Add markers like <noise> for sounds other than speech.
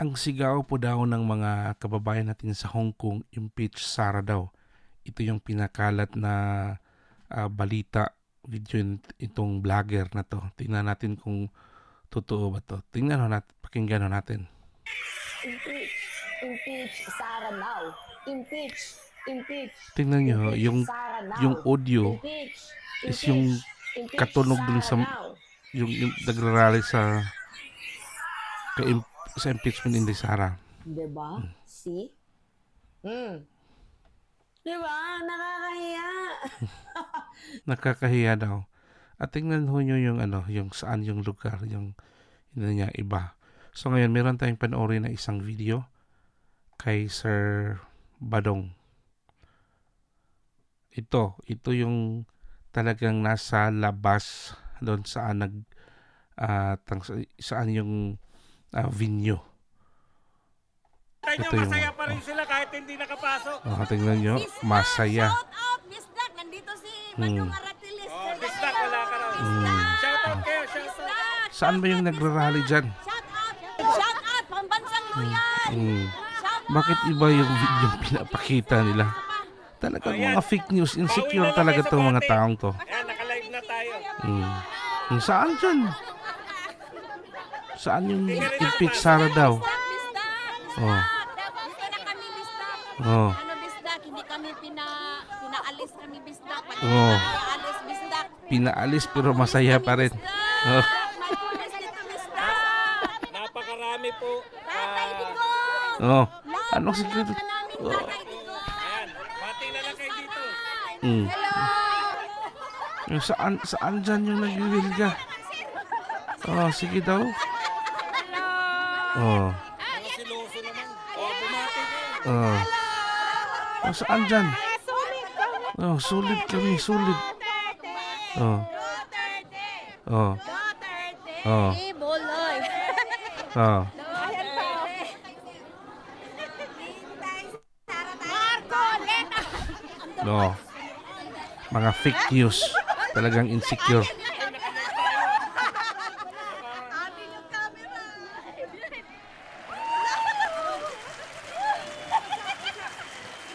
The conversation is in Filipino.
Ang sigaw po daw ng mga kababayan natin sa Hong Kong, impeach Sara daw. Ito yung pinakalat na ah, balita video itong vlogger na to. Tingnan natin kung totoo ba to. Tingnan natin, pakinggan natin. Impeach. Impeach Sara now. Impeach. Impeach. Tingnan nyo, Impeach yung, yung audio Impeach. is yung Impeach katunog dun sa- yung, yung nagrarally sa ka sa impeachment ni Sara. Diba? See? Hmm. Diba? Nakakahiya. <laughs> Nakakahiya daw. At tingnan ho nyo yung ano, yung saan yung lugar, yung yun niya iba. So ngayon, meron tayong panoorin na isang video kay Sir Badong. Ito, ito yung talagang nasa labas doon saan nag ah, tang, saan yung ah, venue. Kanya Ito yung- masaya pa rin sila kahit hindi nakapasok. Oh, tingnan nyo, masaya. Shout out, Miss Duck. Nandito si Manong Aratilis. Oh, Miss Duck, wala ka raw. Hmm. Shout out kayo, shout out. Saan ba yung nagrarally dyan? Shout out. Shout out. Pambansang loyal. Hmm. Shout Bakit iba yung video yung pinapakita nila? Talagang mga fake news, insecure talaga tong mga taong to. Ayan, naka-live na tayo. Mm. Yung saan dyan? Saan yung impeach Sara daw? Oh. Miss Duck. Oh. Ano, Miss Duck? Hindi kami pina, pinaalis kami, Miss Duck. Pati Oh. pinaalis, Miss Duck. Pinaalis pero masaya pa rin. Oh. Napakarami po. Tatay Ah. Oh. Love ka namin, Oh. Ayan, bati na lang kayo dito. Mm. Hello. Yung saan, saan dyan yung nagwilga? Oh, sige daw. Oh. Siloso naman. Oh, bumati. Oh. Oh, saan dyan? Oh, sulit kami, sulit. Oh. Oh. Oh. Oh. No. Mga fake news. Talagang insecure.